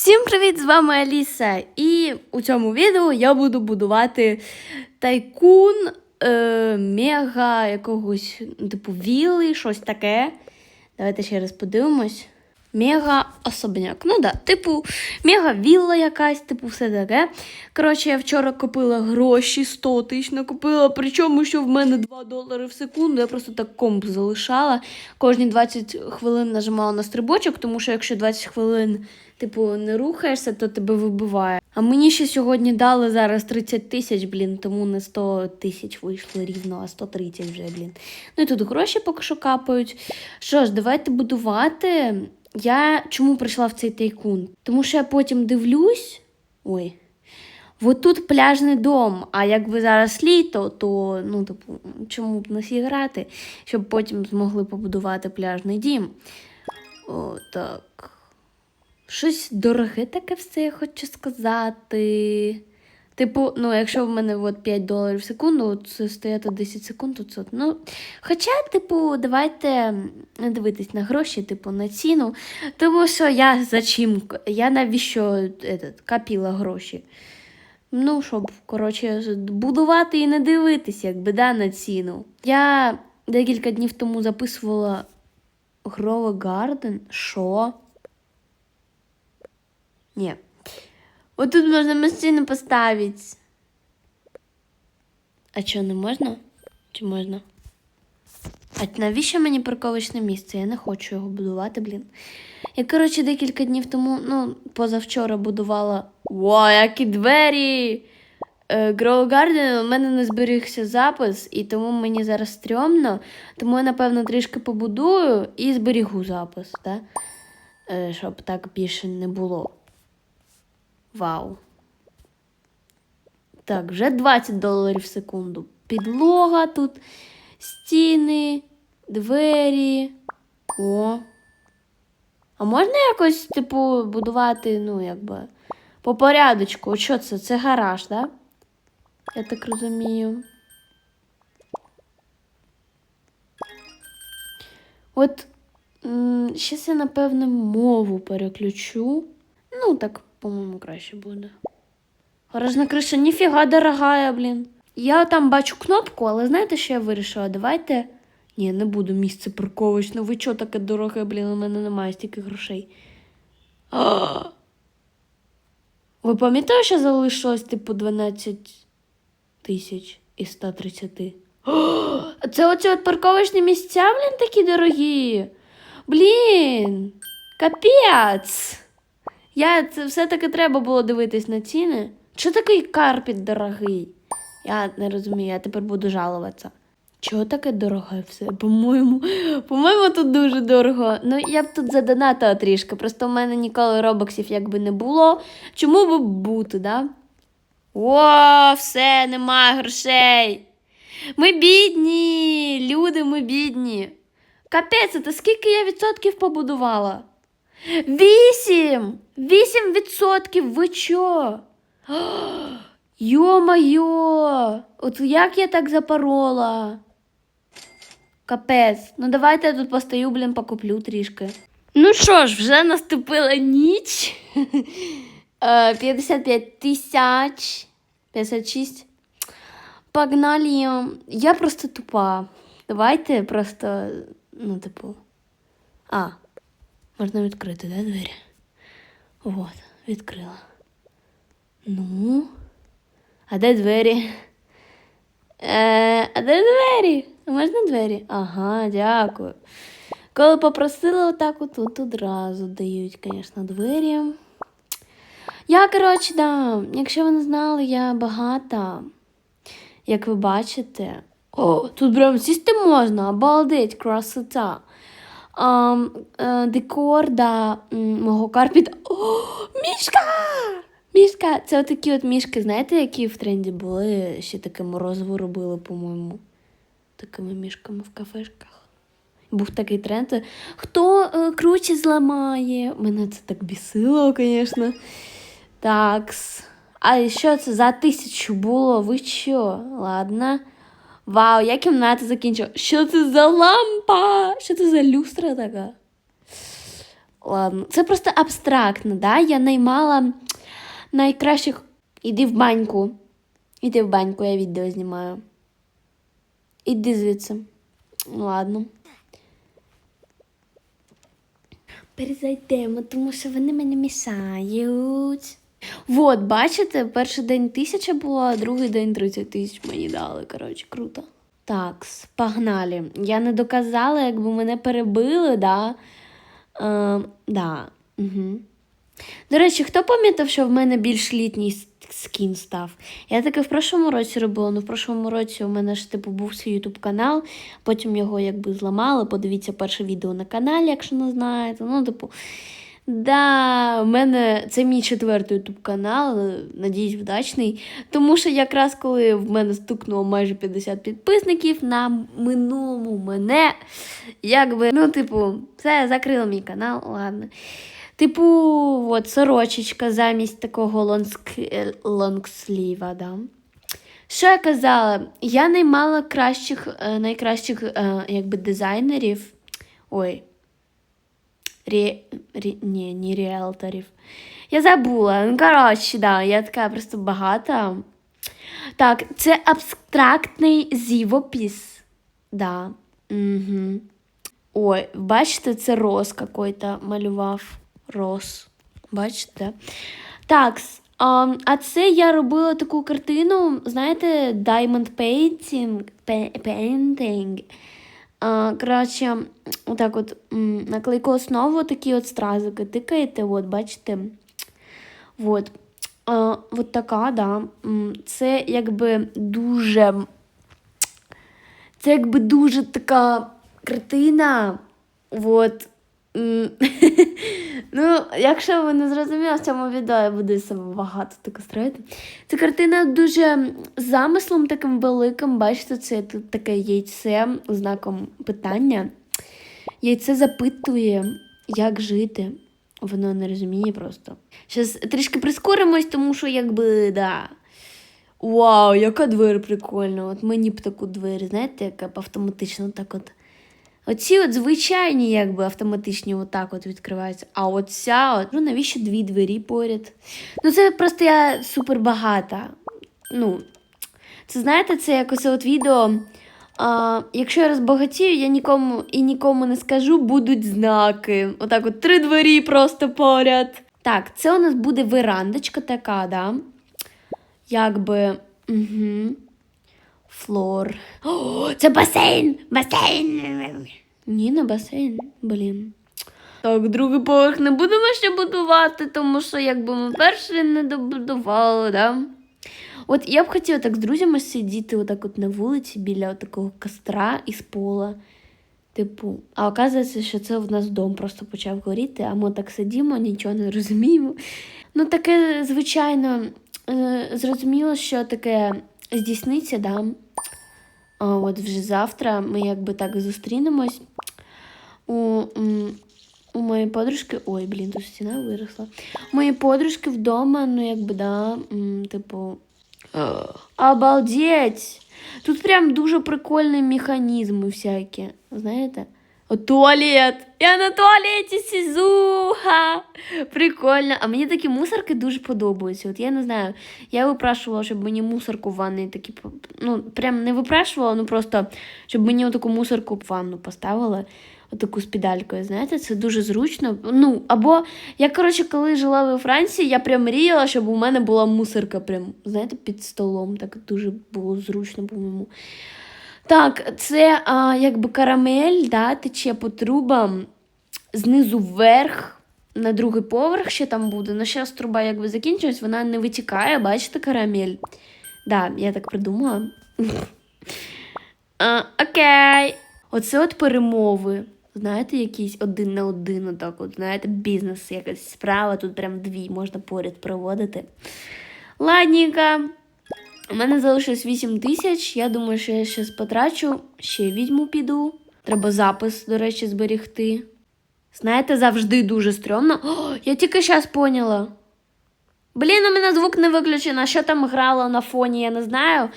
Всім привіт! З вами Аліса. І у цьому відео я буду будувати тайкун е, мега якогось, типу, вілли, щось таке. Давайте ще раз подивимось. Мега особняк. Ну да, типу, мега вілла якась, типу, все таке. Коротше, я вчора купила гроші 100 тисяч накупила. Причому, що в мене 2 долари в секунду. Я просто так комп залишала. Кожні 20 хвилин нажимала на стрибочок, тому що якщо 20 хвилин, типу, не рухаєшся, то тебе вибиває. А мені ще сьогодні дали зараз 30 тисяч, блін, тому не 100 тисяч вийшло рівно, а 130 вже, блін. Ну і тут гроші поки що капають. Що ж, давайте будувати. Я чому прийшла в цей тайкун? Тому що я потім дивлюсь. Ой. От тут пляжний дом, а якби зараз літо, то ну, типу, чому б не зіграти, щоб потім змогли побудувати пляжний дім. О, так. Щось дороге таке все, я хочу сказати. Типу, ну, якщо в мене от 5 доларів в секунду, це стояти 10 секунд, то це. Ну, хоча, типу, давайте не дивитись на гроші, типу, на ціну. Тому що я за чим? Я навіщо этот, копіла гроші? Ну, щоб, коротше, будувати і не дивитись, якби, да, на ціну. Я декілька днів тому записувала Грова Гарден. Що? Ні. Вот тут можна машину поставити. А що, не можна? Чи можна? А навіщо мені парковочне місце? Я не хочу його будувати, блін. Я, коротше, декілька днів тому, ну, позавчора будувала. Во, які двері! Grow Garden, у мене не зберігся запис, і тому мені зараз стрьомно. Тому я, напевно, трішки побудую і зберігу запис, да? Е, щоб так більше не було. Вау. Так, вже 20 доларів в секунду. Підлога тут, стіни, двері. О. А можна якось, типу, будувати, ну, якби, по порядочку? Що це? Це гараж? Да? Я так розумію. От, зараз я, напевно, мову переключу. Ну, так, по-моєму, краще буде. Гаражна криша, ніфіга дорогая, блін. Я там бачу кнопку, але знаєте, що я вирішила? Давайте. Ні, не буду місце парковочне. Ви чого таке дороге, блін, у мене немає стільки грошей. А! Ви пам'ятаєте, що залишилось, типу, 12 тисяч із 130? О, це оці от парковочні місця, блін, такі дорогі. Блін, капець. Я це все-таки треба було дивитись на ціни. Що такий карпіт дорогий? Я не розумію, я тепер буду жалуватися. Чого таке дороге все? По-моєму, по-моєму, тут дуже дорого. Ну, я б тут задонатила трішки, просто в мене ніколи робоксів якби не було. Чому б бути, да? О, все, немає грошей. Ми бідні, люди, ми бідні. Капець, це скільки я відсотків побудувала? Вісім! Вісім відсотків, ви чо? Йо-майо! От як я так запорола? Капець, ну давайте я тут постою, блін, покуплю трішки. Ну що ж, вже наступила ніч. Е, 55 тисяч. 56. Погнали. Я просто тупа. Давайте просто, ну, типу. А, можна відкрити, да, двері? Вот, відкрила. Ну. А де двері? Е, а де двері? Можна двері? Ага, дякую. Коли попросила отак отут одразу дають, звісно, двері. Я, коротше, да, якщо ви не знали, я багата. Як ви бачите. О, тут прям сісти можна, обалдеть, красота. А, декор да, мого карпіта. О, мішка! Мішка! Це отакі от мішки, знаєте, які в тренді були, ще таке морозиво робили, по-моєму. Такими мішками в кафешках. Був такий тренд. Хто е, круче зламає? Мене це так бісило, звісно. Такс. А що це за тисячу було? Ви що? Ладно. Вау, я кімната закінчила. Що це за лампа? Що це за люстра така? Ладно, це просто абстрактно, да? Я наймала найкращих. Іди в баньку. Іди в баньку, я відео знімаю. Іди звідси. Ладно. Перезайдемо, тому що вони мене мішають. Вот, бачите, перший день тисяча була, другий день 30 тисяч мені дали. Коротше, круто. Так, погнали. Я не доказала, якби мене перебили, да. Е, да. Угу. До речі, хто пам'ятав, що в мене більш літній скін став? Я таке в прошлому році робила, ну в прошлому році у мене ж типу був свій ютуб канал, потім його якби зламали. Подивіться перше відео на каналі, якщо не знаєте. Ну, типу, да, у мене це мій четвертий ютуб канал, надіюсь, вдачний. Тому що якраз коли в мене стукнуло майже 50 підписників, на минулому мене, якби, ну, типу, все, закрила мій канал, ладно. Типу, от сорочечка замість такого лонск... лонгсліва, да. Що я казала? Я наймала кращих, е, найкращих е, якби, дизайнерів. Ой. Рі... Рі... Ні, не ріелторів. Я забула. Ну, коротше, да, я така просто багата. Так, це абстрактний зівопис. Да. Угу. Ой, бачите, це Рос какой-то малював. Рос. Бачите? Так, а, а це я робила таку картину, знаєте, Diamond Painting. Painting. Коротше, отак от на клейку основу такі от стразики тикаєте, от, бачите. От. От така, да. Це якби дуже. Це якби дуже така картина. От. Ну, якщо ви не зрозуміли, в цьому відео я буду себе багато таке строїти. Ця картина дуже з замислом таким великим. Бачите, це тут таке яйце знаком питання. Яйце запитує, як жити. Воно не розуміє просто. Зараз трішки прискоримось, тому що якби, да. Вау, яка двері прикольна. От мені б таку двері, знаєте, яка б автоматично так от. Оці от звичайні, якби автоматичні отак от відкриваються. А оця, от, ну навіщо дві двері поряд? Ну, це просто я супер багата. Ну, це знаєте, це якось от відео. А, якщо я розбагатію, я нікому і нікому не скажу, будуть знаки. Отак, от три двері просто поряд. Так, це у нас буде верандочка така, да? Якби. Угу. Флор. О, це басейн! Басейн! Ні, не басейн, блін. Так, другий поверх не будемо ще будувати, тому що якби ми перший не добудували, да? От я б хотіла так з друзями сидіти отак от на вулиці біля такого костра із пола. Типу, а оказується, що це в нас дом просто почав горіти, а ми так сидімо, нічого не розуміємо. Ну, таке, звичайно, е, зрозуміло, що таке здійсниться, да. А от вже завтра ми якби так зустрінемось. У, м, у моєї подружки. Ой, блін, тут стіна виросла. У моєї подружки вдома, ну якби, да, м, типу. Обалдеть! Тут прям дуже прикольні механізми всякі, знаєте? Туалет! Я на туалеті сижу! Ха! Прикольно. А мені такі мусорки дуже подобаються. От я не знаю, я випрашувала, щоб мені мусорку в ванні такі. Ну, прям не випрашувала, ну просто щоб мені отаку мусорку в ванну поставили. Отаку з знаєте, це дуже зручно. Ну, або я, коротше, коли жила во Франції, я прям мріяла, щоб у мене була мусорка, прям, знаєте, під столом. Так дуже було зручно, по-моєму. Так, це а, якби карамель, да, тече по трубам знизу вверх на другий поверх ще там буде. Ну, зараз труба якби закінчилась, вона не витікає, бачите, карамель. Да, я так придумала. Окей. Оце от перемови. Знаєте, якісь один на один, отак от, знаєте, бізнес, якась справа, тут прям дві можна поряд проводити. Ладненько. У мене залишилось 8 тисяч. Я думаю, що я щось потрачу, ще відьму піду. Треба запис, до речі, зберігти. Знаєте, завжди дуже стрьомно. О, я тільки зараз поняла. Блін, у мене звук не виключено. Що там грало на фоні, я не знаю.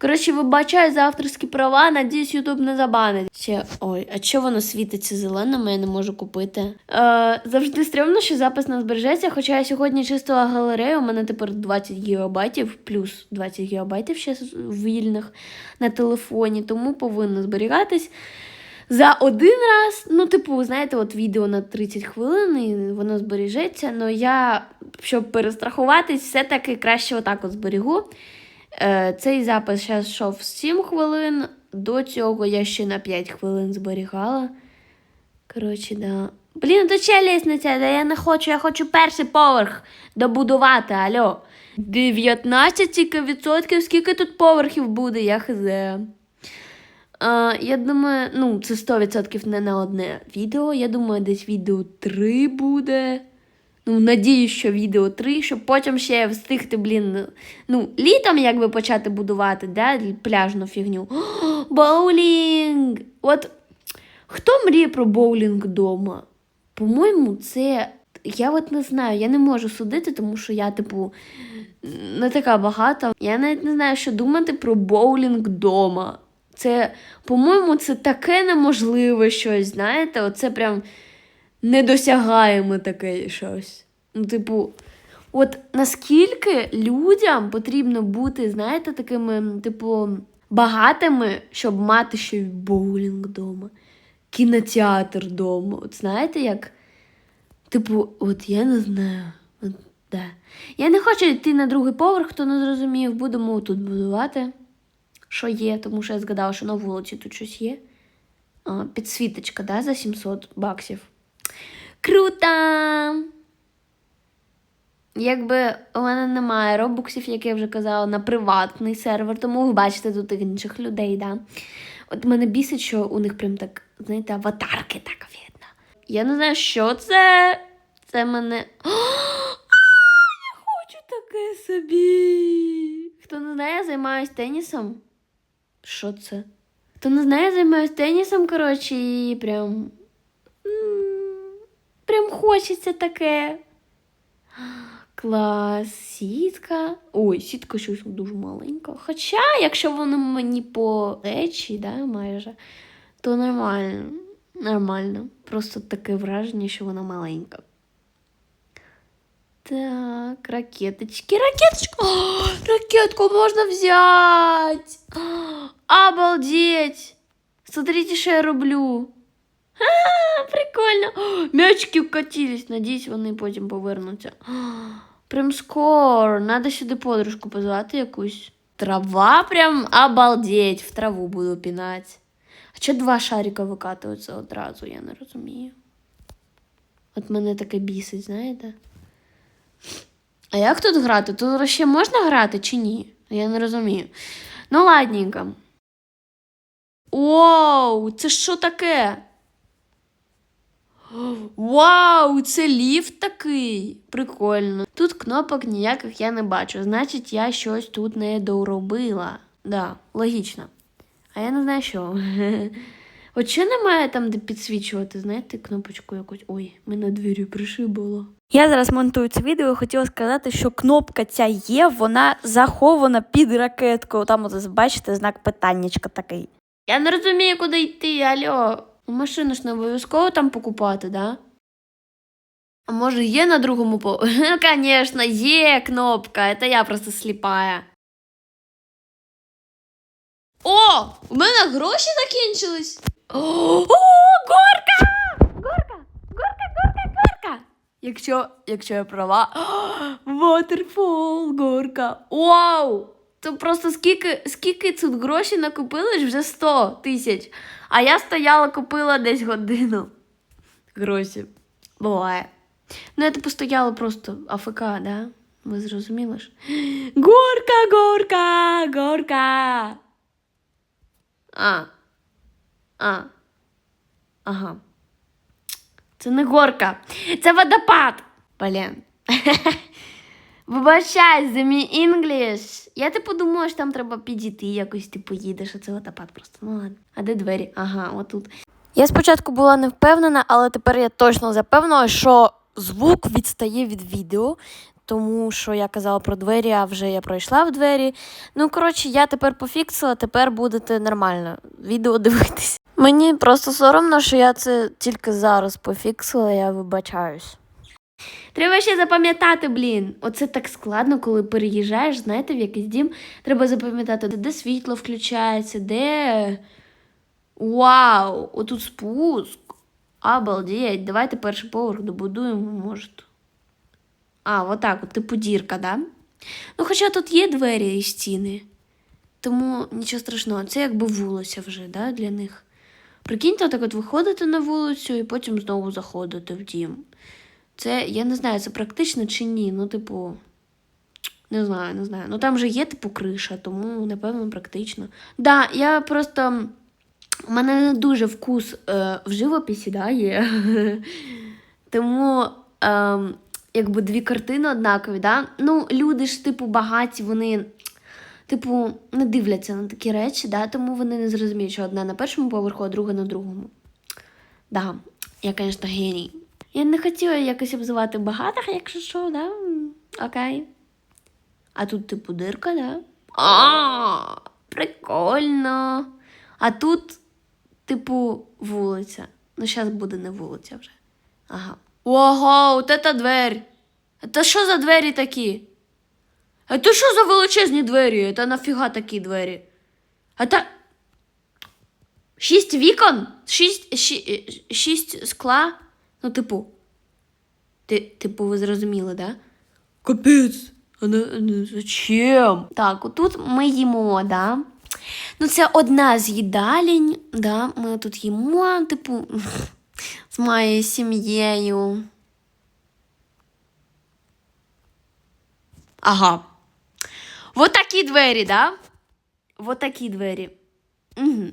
Коротше, вибачаю за авторські права, надіюсь, Ютуб не забанить. Ще ой, а чого воно світиться зеленим, я не можу купити. Е, завжди стрімно, що запис не збережеться, хоча я сьогодні чистила галерею, у мене тепер 20 гігабайтів, плюс 20 гігабайтів ще вільних на телефоні, тому повинно зберігатись. За один раз, ну, типу, знаєте, от відео на 30 хвилин і воно збережеться. але я, щоб перестрахуватись, все-таки краще отак от зберігу. Е, цей запис зараз йшов 7 хвилин. До цього я ще на 5 хвилин зберігала. Коротше, да. Блін, то ще лісниця, да я не хочу, я хочу перший поверх добудувати, алло. 19 тільки відсотків, скільки тут поверхів буде, я хз. А, я думаю, ну, це 100% не на одне відео. Я думаю, десь відео 3 буде. Ну, надіюсь, що відео 3, щоб потім ще встигти, блін, ну, літом якби почати будувати, да, пляжну фігню. О, боулінг! От хто мріє про боулінг вдома? По-моєму, це. Я от не знаю, я не можу судити, тому що я, типу, не така багата. Я навіть не знаю, що думати про боулінг вдома. Це, по-моєму, це таке неможливе щось, знаєте, оце прям недосягаємо таке щось. Ну, типу, от наскільки людям потрібно бути, знаєте, такими, типу, багатими, щоб мати ще й боулінг вдома, кінотеатр вдома. От знаєте, як. Типу, от я не знаю. От, да. Я не хочу йти на другий поверх, хто не зрозумів, будемо тут будувати, що є, тому що я згадала, що на вулиці тут щось є. А, підсвіточка, да, за 700 баксів. Круто! Якби у мене немає робоксів, як я вже казала, на приватний сервер, тому ви бачите тут інших людей, да. От мене бісить, що у них прям так, знаєте, аватарки так видно. Я не знаю, що це. Це мене. Я хочу таке собі. Хто не знає, я займаюся тенісом. Що це? Хто не знає, я займаюся тенісом, коротше, і прям. Прям хочеться таке. Клас, сітка. Ой, сітка щось дуже маленька. Хоча, якщо воно мені по речі, да, майже, то нормально. Нормально. Просто таке враження, що вона маленька. Так, ракеточки, ракеточку. О, ракетку можна взяти. О, обалдеть. Смотрите, що я роблю. А, прикольно. О, М'ячики вкатились. Надіюсь, вони потім повернуться. О, Прям скоро. Надо сюди подружку позвати якусь. Трава прям обалдеть. В траву буду пінати. А чого два шарика викатуються одразу, я не розумію. От мене таке бісить, знаєте? А як тут грати? Тут ще можна грати чи ні? Я не розумію. Ну, ладненько. Оу, це що таке? Вау, це ліфт такий. Прикольно. Тут кнопок ніяких я не бачу. Значить, я щось тут не доробила. Да, логічно. А я не знаю що. От що немає там, де підсвічувати, знаєте, кнопочку якусь. Ой, мене двері пришибало. Я зараз монтую це відео і хотіла сказати, що кнопка ця є, вона захована під ракеткою. Там, от, бачите, знак питаннячка такий. Я не розумію, куди йти, алло. Ну, Машину ж не обов'язково там покупати, да? А може є на другому по. Ну, Звісно, є кнопка. Це я просто сліпая. О! У мене гроші закінчились. О, горка! Горка! Горка, горка, горка! Якщо, якщо я права. Waterfall, горка. Вау! То просто скільки, скільки тут грошей накопили вже 100 тисяч. А я стояла, купила десь годину. Гроші. Буває. Ну, я типу просто АФК, да? Ви зрозуміли ж? Горка, горка, горка. А. А. Ага. Це не горка, це водопад. Блін. Вибачай за мій інгліш. Я типу думала, що там треба підійти якось, типу, їдеш, а це водопад просто. Ну ладно. А де двері? Ага, отут. Я спочатку була не впевнена, але тепер я точно запевнила, що звук відстає від відео. тому що я казала про двері, а вже я пройшла в двері. Ну, коротше, я тепер пофіксила, тепер будете нормально відео дивитись. Мені просто соромно, що я це тільки зараз пофіксила, я вибачаюсь. Треба ще запам'ятати, блін. Оце так складно, коли переїжджаєш, знаєте, в якийсь дім. Треба запам'ятати, де світло включається, де. Вау! Отут спуск. Обалдеть. Давайте перший поверх добудуємо, може. А, отак, от, типу дірка, да? Ну, хоча тут є двері і стіни. Тому нічого страшного, це якби вулиця вже, да, для них. Прикиньте, отак от виходити на вулицю і потім знову заходити в дім. Це, я не знаю, це практично чи ні. Ну, типу, не знаю, не знаю. Ну там же є, типу, криша, тому, напевно, практично. Да, я просто. У мене не дуже вкус е, в живописі, да, є. тому, е, якби дві картини однакові, да. Ну, люди ж, типу, багаті, вони. Типу, не дивляться на такі речі, да, тому вони не зрозуміють, що одна на першому поверху, а друга на другому. Да, я, звісно, геній. Я не хотіла якось обзивати багатих, якщо що, да? Окей. А тут, типу, дирка, да? А, прикольно. А тут, типу, вулиця. Ну, зараз буде не вулиця вже. Ага. Ого, от це двері. Це що за двері такі? А це що за величезні двері? Це нафіга такі двері? А та. Шість вікон? Шість, ші, шість скла? Ну, типу. Ти, типу, ви зрозуміли, да? Капець. А не, не, зачем? Так, отут ми їмо, да? Ну, це одна з їдалень, да? Ми тут їмо, типу, з моєю сім'єю. Ага. Вот такі двері, да? Вот такі двері. Угу.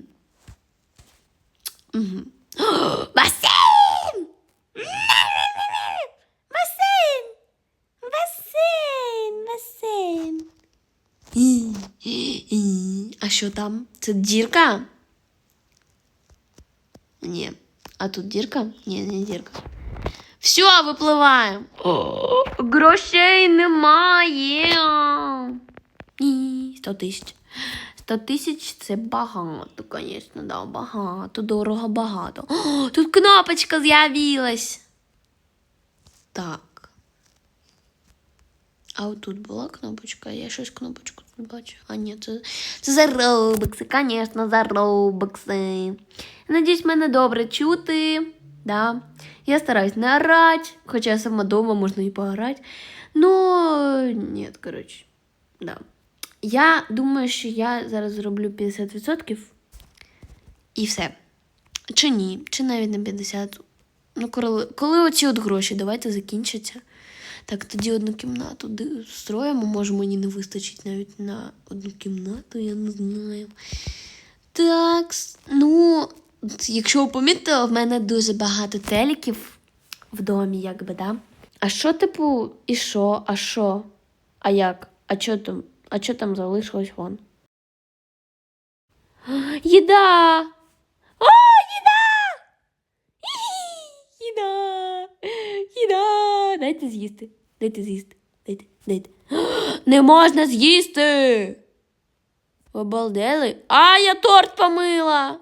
Угу. Басейн! Басейн! Басейн! Басейн! А що там? Це дірка? Ні. А тут дірка? Ні, не дірка. Все, випливаємо. Грошей немає. Ні, 100 тисяч. 100 тисяч це багато, звісно, да, багато, дорого, багато. О, тут кнопочка з'явилась. Так. А отут була кнопочка, я щось кнопочку не бачу. А ні, це, це за робокси, звісно, за робокси. Надіюсь, мене добре чути. Да. Я стараюсь не орать, хоча я сама дома можна і поорать. Ну, ні, коротше, да. Я думаю, що я зараз зроблю 50% і все. Чи ні, чи навіть на 50%. Ну, коли, коли оці от гроші, давайте закінчаться. Так, тоді одну кімнату строїмо, може мені не вистачить навіть на одну кімнату, я не знаю. Так, ну, якщо ви помітили, в мене дуже багато телеків в домі, якби, да? А що, типу, і що? А що? А як? А що там? А що там залишилось вон? Їда! О, їда! Їда! Їда! Дайте з'їсти. Дайте з'їсти. Дайте, дайте. Не можна з'їсти. Обалдели? А, я торт помила.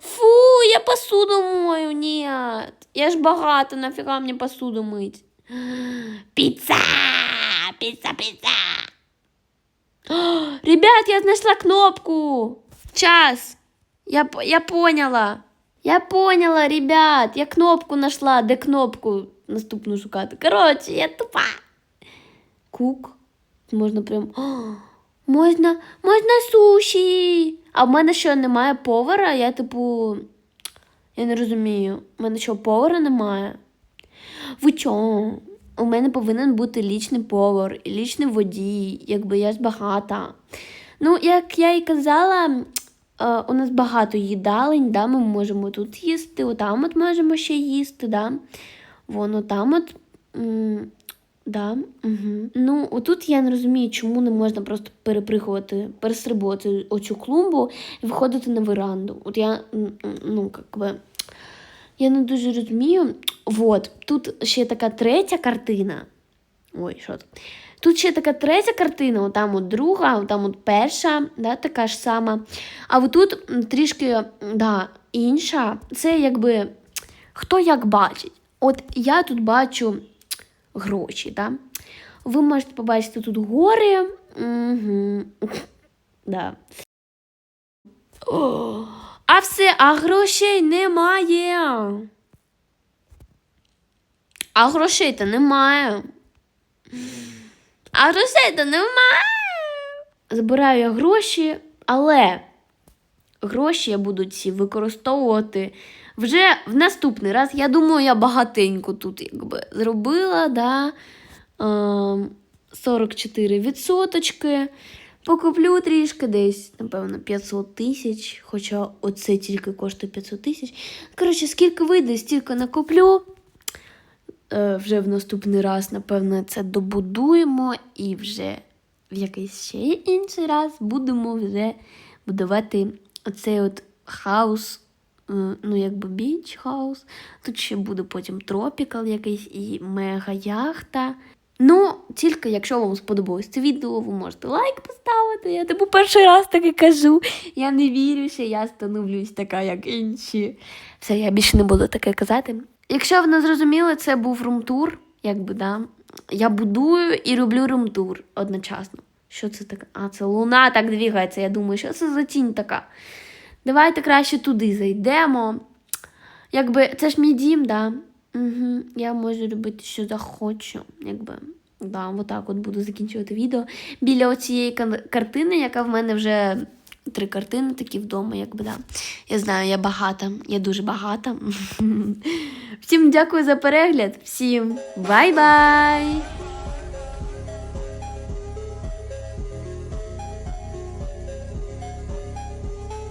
Фу, я посуду мою. Нет. Я ж багато, нафіга мені посуду мить. Піца! Піца, піца! Ребят, я знайшла кнопку. Час. Я, я поняла. Я поняла, ребят. Я кнопку знайшла. Де кнопку наступну шукати? Коротше, я тупа. Кук. Можна прям. О, можна, можна суші. А в мене що, немає повара? Я, типу. Я не розумію. У мене що, повара немає? Ви чо? У мене повинен бути лічний повар, лічний водій, якби я ж багата. Ну, як я і казала, у нас багато їдалень, да, ми можемо тут їсти, отам от можемо ще їсти, да. Вон отам от. Да, угу. Ну, отут я не розумію, чому не можна просто перепригувати, перестрибувати оцю клумбу і виходити на веранду. От я, ну, би, я не дуже розумію. Вот, тут ще така третя картина. Ой, що тут? Тут ще така третя картина, отам от друга, отам от перша, да, така ж сама. А отут трішки да, інша. Це якби хто як бачить. От я тут бачу гроші, да? Ви можете побачити тут гори. Угу. Да. О, а все, а грошей немає. А грошей то немає. А грошей то немає. Забираю я гроші, але гроші я буду ці використовувати вже в наступний раз. Я думаю, я багатенько тут якби зробила, да. Ем, 44 відсоточки. Покуплю трішки десь, напевно, 500 тисяч, хоча оце тільки коштує 500 тисяч. Коротше, скільки вийде, стільки накуплю. Е, вже в наступний раз, напевно, це добудуємо і вже в якийсь ще інший раз будемо вже будувати оцей от хаус, е, ну, якби біч хаус. Тут ще буде потім тропікал якийсь і мега-яхта. Ну, тільки якщо вам сподобалось це відео, ви можете лайк поставити. Я типу перший раз таки кажу. Я не вірю, що я становлюсь така, як інші. Все, я більше не буду таке казати. Якщо ви не зрозуміли, це був румтур, якби, да. Я будую і роблю румтур одночасно. Що це таке? А, це луна так двігається. Я думаю, що це за тінь така. Давайте краще туди зайдемо. Якби це ж мій дім, да. Угу. Я можу робити, що захочу. Якби. Да, отак от буду закінчувати відео. Біля оцієї картини, яка в мене вже три картини такі вдома, якби да. Я знаю, я багата, я дуже багата. Всім дякую за перегляд. Всім бай-бай!